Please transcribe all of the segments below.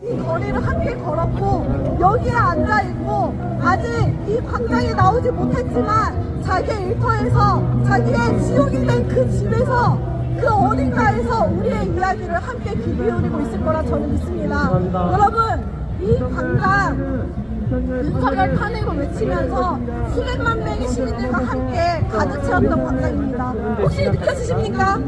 이 거리를 함께 걸었고 여기에 앉아 있고 아직 이 광장에 나오지 못했지만 자기의 일터에서 자기의 지옥이 된 그 집에서 그 어딘가에서 우리의 이야기를 함께 귀 기울이고 있을 거라 저는 믿습니다. 여러분 이 광장 윤석열 탄핵을 외치면서 수백만 명의 시민들과 함께 가득 채웠던 광장입니다. 혹시 느껴지십니까?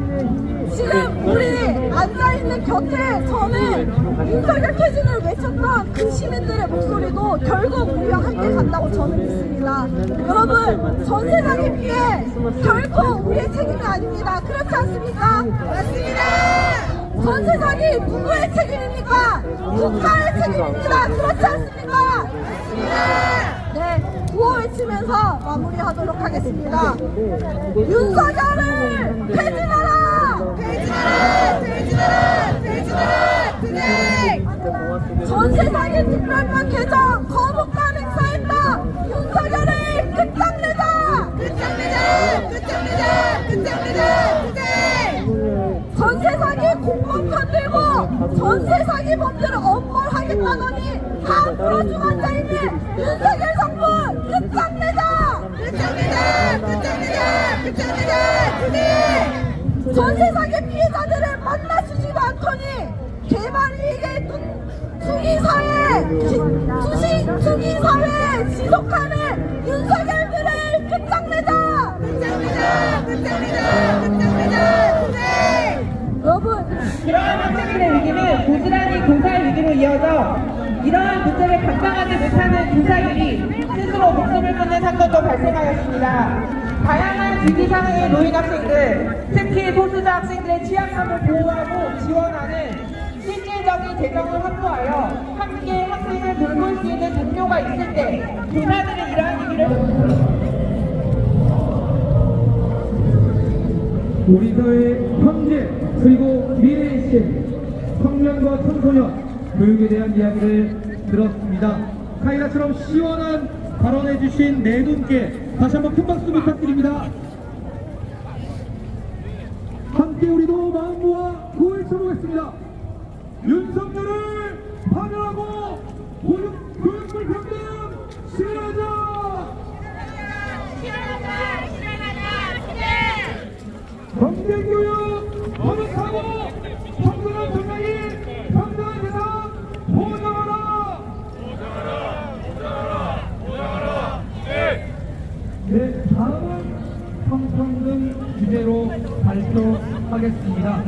지금 우리 앉아있는 곁에 저는 퇴진을 외쳤던 그 시민들의 목소리도 결국 우리와 함께 간다고 저는 믿습니다. 여러분, 전 세상의 피해 결코 우리의 책임이 아닙니다. 그렇지 않습니까? 맞습니다. 전 세상이 누구의 책임입니까? 국가의 책임입니다. 그렇지 않습니까? 네, 구호 외치면서 마무리하도록 하겠습니다. 윤석열을 퇴진하라! 전 세상의 특별법 개정 거부권 행사했다! 윤석열을 끝장내자! 끝장내자! 끝장내자! 끝장내자! 끝장! 전 세상이 공무원 편들고 전 세상이 범죄를 엄벌하겠다더니 다 풀어주고 앉아있는 윤석열 정부 끝장내자! 끝장내자! 끝장내자! 끝장내자! 끝내! 전 세상의 피해자들을 만나주지도 않더니 개발이익의 투기사회 투시 투기사회 지속하는 윤석열들을 끝장내자! 끝장내자! 끝장내자! 끝장내자! 여러분 이러한 학생들의 위기는 고스란히 교사의 위기로 이어져 이러한 문제를 감당하지 못하는 교사들이 스스로 목숨을 끊는 사건도 발생하였습니다. 다양한 상황에 놓인 학생들, 특히 소수자 학생들의 취약함을 보호하고 지원하는 실질적인 재정을 확보하여 함께 학생을 돌볼 수 있는 동료가 있을 때 교사들은 이러한 위기를 우리 사회의 현재 그리고 미래의 시대 청년과 청소년 교육에 대한 이야기를 들었습니다. 카이라처럼 시원한 발언해주신 네 분께 다시 한번 큰 박수 부탁드립니다. 함께 우리도 마음 모아 구호를 쳐보겠습니다. 윤석열을 파멸하고 교육, 교육 불평등 실현하자! 경제교육 번역하고 청소년 정당이 평등한 세상 보장하라! 네, 다음은 성평등 주제로 발표하겠습니다.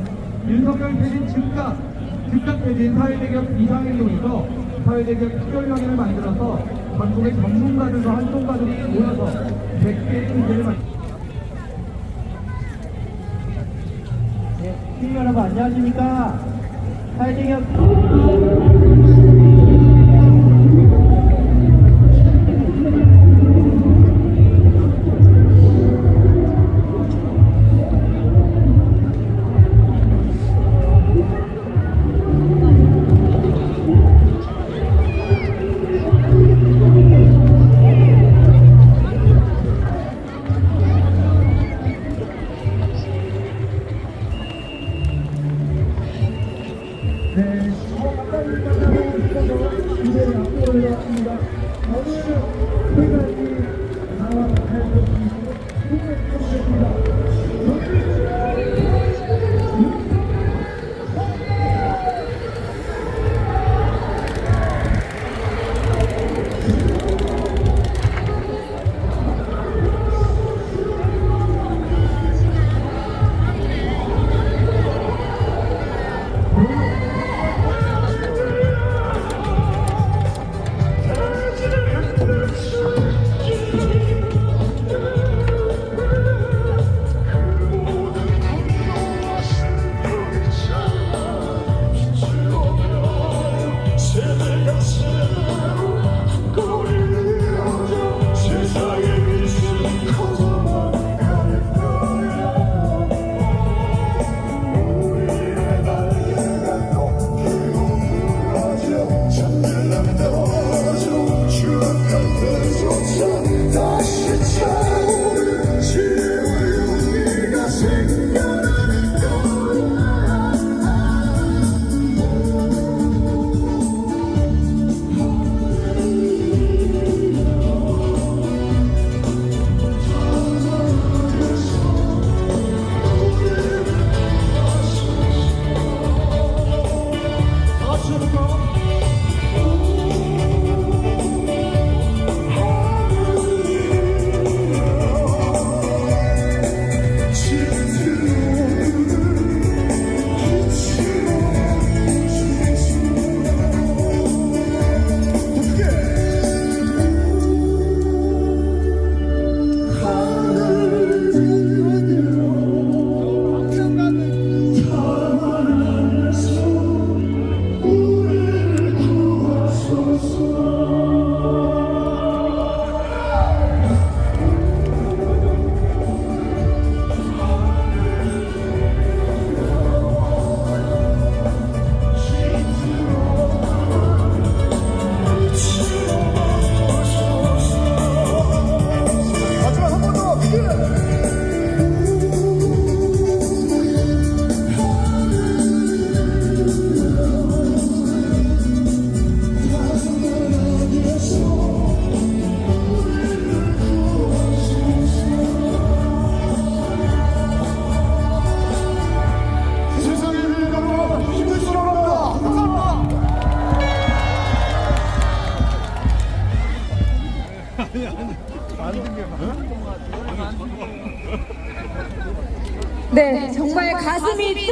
윤석열 퇴진 즉각, 즉각 퇴진 사회대결 비상행동에서 사회대결 특별위원회를 만들어서 전국의 전문가들과 활동가들이 모여서 100개의 문제를 만 네, 시민 여러분 안녕하십니까? 사회대결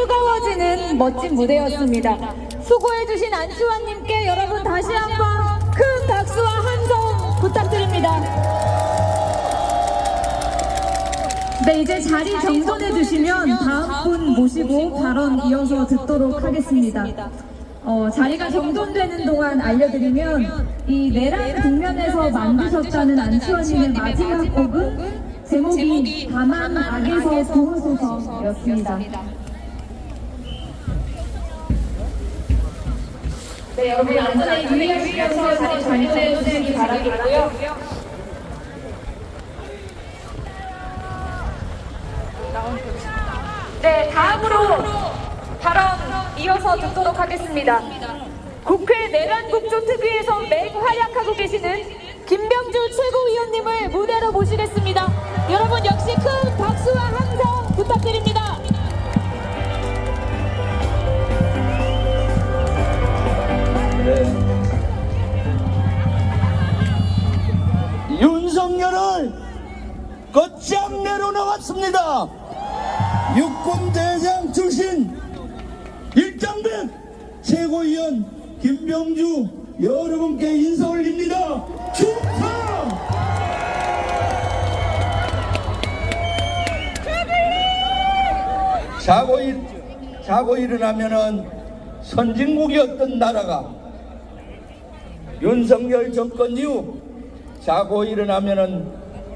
뜨거워지는 멋진 무대였습니다. 수고해주신 안수환님께 여러분 다시 한번 큰 박수와 함성 부탁드립니다. 네, 이제 자리 정돈해 주시면 다음 분 모시고 발언 이어서 듣도록 하겠습니다. 어, 자리가 정돈되는 동안 알려드리면 이 내란 국면에서 만드셨다는 안수환님의 마지막 곡은 제목이 다만 악에서 구하소서였습니다. 네, 여러분 안전에 유의하시면서 자리 정돈해 주시기 바라겠고요. 네, 다음으로 발언 이어서 듣도록 하겠습니다. 국회 내란국조 특위에서 매우 활약하고 계시는 김병주 최고위원님을 무대로 모시겠습니다. 여러분 역시 큰 박수와 함성 부탁드립니다. 윤석열을 거참 내려놓았습니다. 육군대장 출신 일장백 최고위원 김병주 여러분께 인사 올립니다. 축하! 자고, 일, 자고 일어나면은 선진국이었던 나라가 윤석열 정권 이후 자고 일어나면은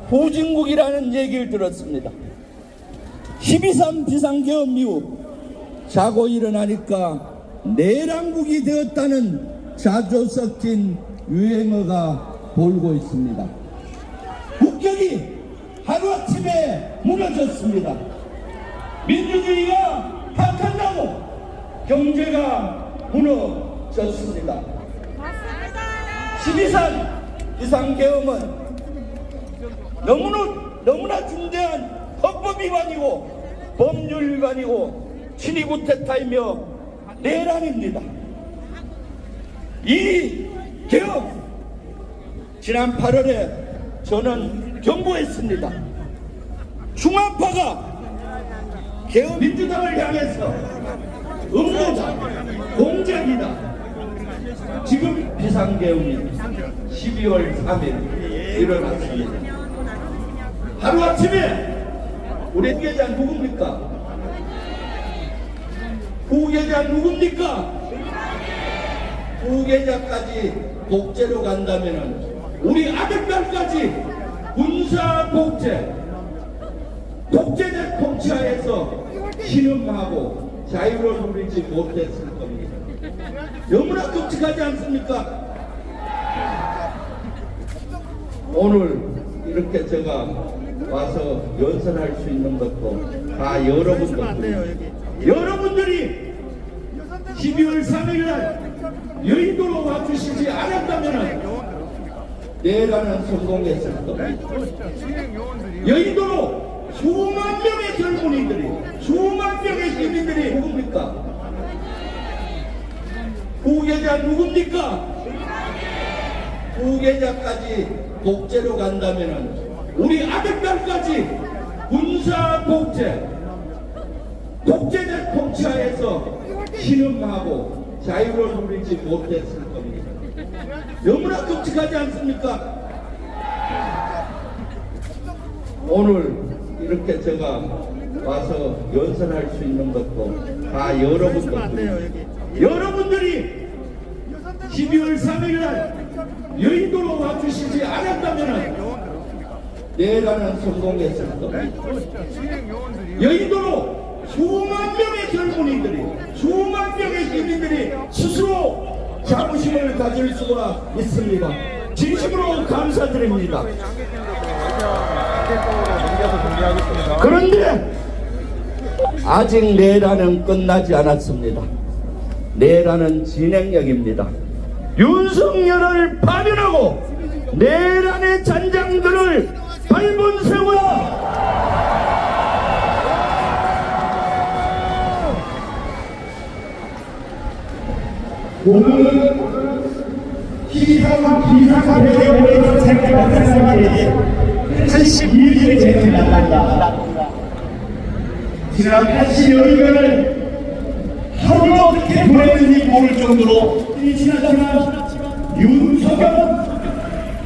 후진국이라는 얘기를 들었습니다. 12.3 비상계엄 이후 자고 일어나니까 내란국이 되었다는 자조 섞인 유행어가 돌고 있습니다. 국격이 하루아침에 무너졌습니다. 민주주의가 박한다고 경제가 무너졌습니다. 12산 비상계엄은 너무나, 너무나 중대한 헌법 위반이고 법률 위반이고 친위구태타이며 내란입니다. 이 계엄 지난 8월에 저는 경고했습니다. 중앙파가 개헌 민주당을 향해서 음모다, 공작이다. 지금 비상계엄이 12월 3일 일어났습니다. 하루아침에 우리 후계자 누굽니까? 후계자 누굽니까? 후계자까지 복제로 간다면 우리 아들딸까지 군사 복제 독재적 통치하에서 신음하고 자유를 누리지 못했을 겁니다. 너무나 끔찍하지 않습니까? 오늘 이렇게 제가 와서 연설할 수 있는 것도 다 여러분 덕분입니다. 여러분들이 12월 3일 날 여의도로 와주시지 않았다면 내가는 성공했을 겁니다. 여의도로 수만 명의 젊은이들이 수만 명의 시민들이 누굽니까? 후계자 누굽니까? 후계자까지 독재로 간다면 우리 아들딸까지 군사 독재 독재적 통치하에서 신음하고 자유를 누리지 못했을 겁니다. 너무나 끔찍하지 않습니까? 오늘 이렇게 제가 와서 연설할 수 있는 것도 다 여러분 덕분입니다. 여러분들이 12월 3일 날 여의도로 와주시지 않았다면 내가는 성공했을 겁니다. 여의도로 수만 명의 젊은이들이 수만 명의 시민들이 스스로 자부심을 가질 수가 있습니다. 진심으로 감사드립니다. 그런데 아직 내란은 끝나지 않았습니다. 내란은 진행형입니다. 윤석열을 파면하고 내란의 잔장들을 밟은 세월 오늘은 비상 비상대회에서 생각한 사람이 82일째 나간다. 지난 80여 일간을 하루를 어떻게 보냈는지 모를 정도로 이 지났지만 윤석열은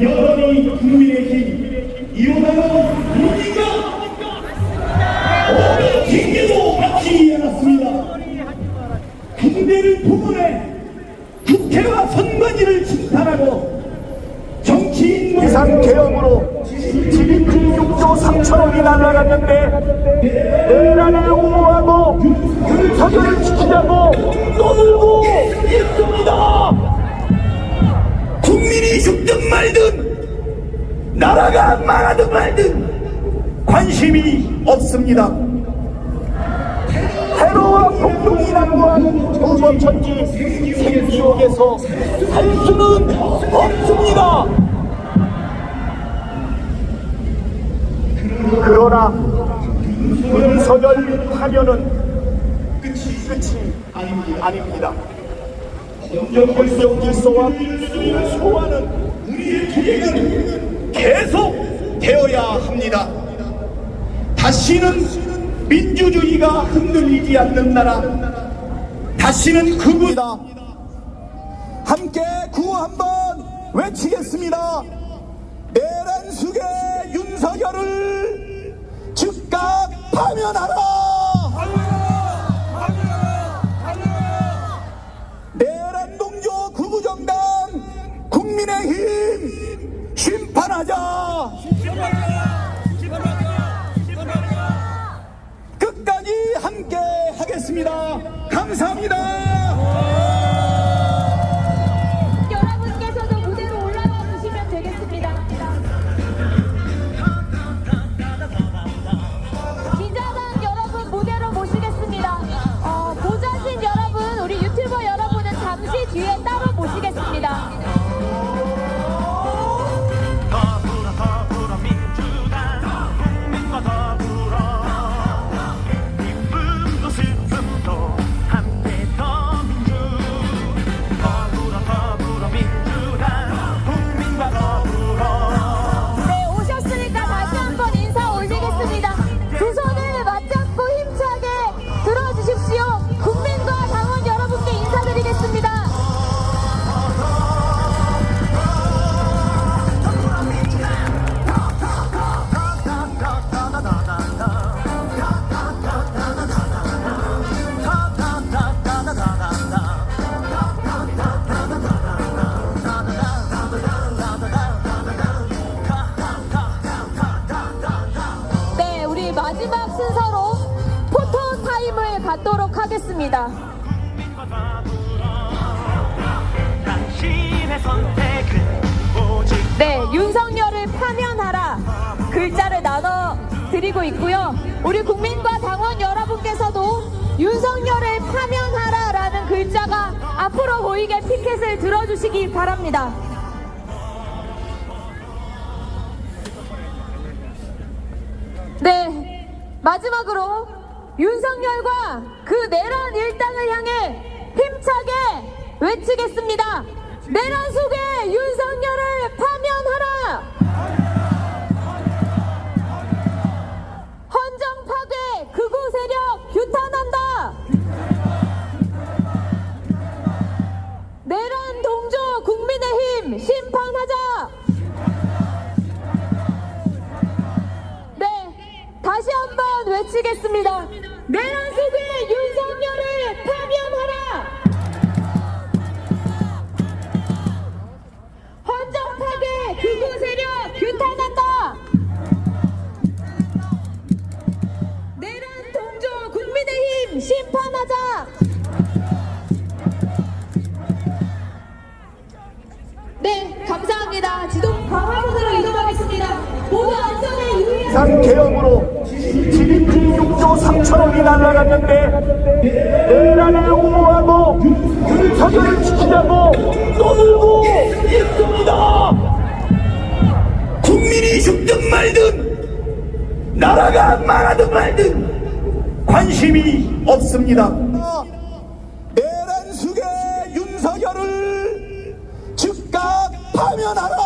여전히 국민의힘 이호당은 뭡니까? 어느 징계도 받지 않았습니다. 군대를 동원해 국회와 선관위를 심판하고 정치인 이상 계엄으로 지린지 6조 3천억이 날라갔는데 내란을 옹호하고 떠들고 있습니다. 국민이 죽든 말든 나라가 망하든 말든 관심이 없습니다. 테러와 폭동이 난무한 조선 천지 생지옥에서 살 수는 없습니다. 그러나 윤석열 파면은 끝이 아닙니다. 헌정 질서와 소화는 우리의 기회는 계속 되어야 합니다. 다시는 민주주의가 흔들리지 않는 나라, 다시는 그분이다. 함께 구호 한번 외치겠습니다. 내란 숙의 윤석열을 즉각 파면하라! 국민의힘 심판하자! 끝까지 함께 하겠습니다. 감사합니다. 순서로 포토 타임을 갖도록 하겠습니다. 네, 윤석열을 파면하라 글자를 나눠 드리고 있고요. 우리 국민과 당원 여러분께서도 윤석열을 파면하라라는 글자가 앞으로 보이게 피켓을 들어주시기 바랍니다. 마지막으로 윤석열과 그 내란 일당을 향해 힘차게 외치겠습니다. 내란 속에 윤석열을 외치겠습니다. 내란 속에 윤석열을 파면하라! 헌정 파괴 극우 세력 규탄한다! 내란 동조 국민의힘 심판하자! 네, 감사합니다. 지동 방화문으로 이동하겠습니다. 모두 안전에 유의하세요. 계엄으로 지린지 6조 3천억이 날라갔는데 내란을 옹호하고 윤석열을 지키자고 떠들고 있습니다. 국민이 죽든 말든 나라가 망하든 말든 관심이 없습니다. 내란 숙의 윤석열을 즉각 파면하라.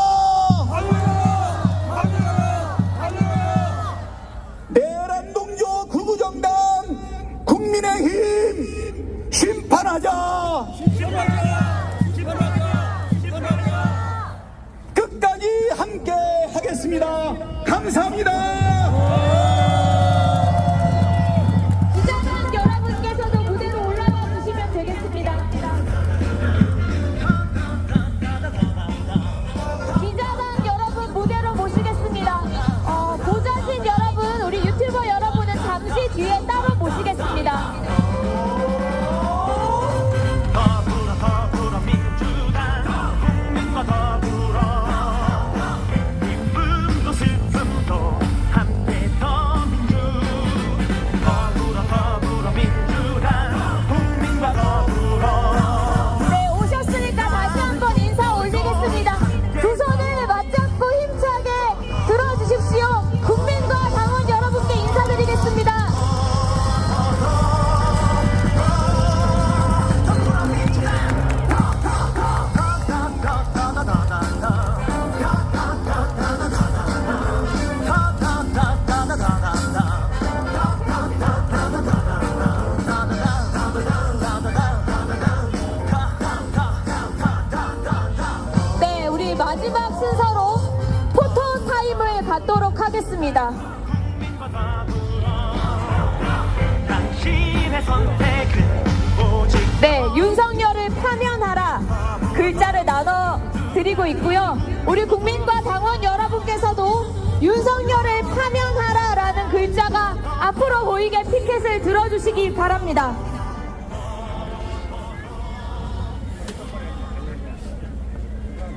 당원 여러분께서도 윤석열을 파면하라라는 글자가 앞으로 보이게 피켓을 들어주시기 바랍니다.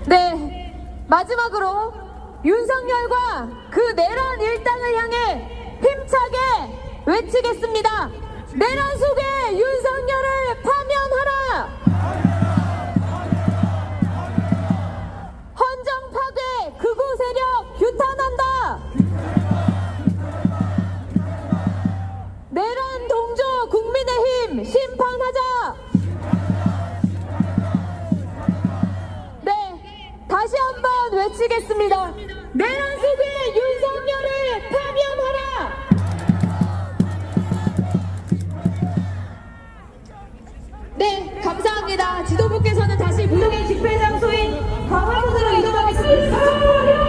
네, 마지막으로 윤석열과 그 내란 일당을 향해 힘차게 외치겠습니다. 내란 속에 윤석열을 파면 규탄한다. 내란 동조 국민의힘 심판하자. 네, 다시 한번 외치겠습니다. 내란 속에 윤석열을 파면하라. 네, 감사합니다. 지도부께서는 다시 무등의 집회 장소인 강화문으로 이동하겠습니다.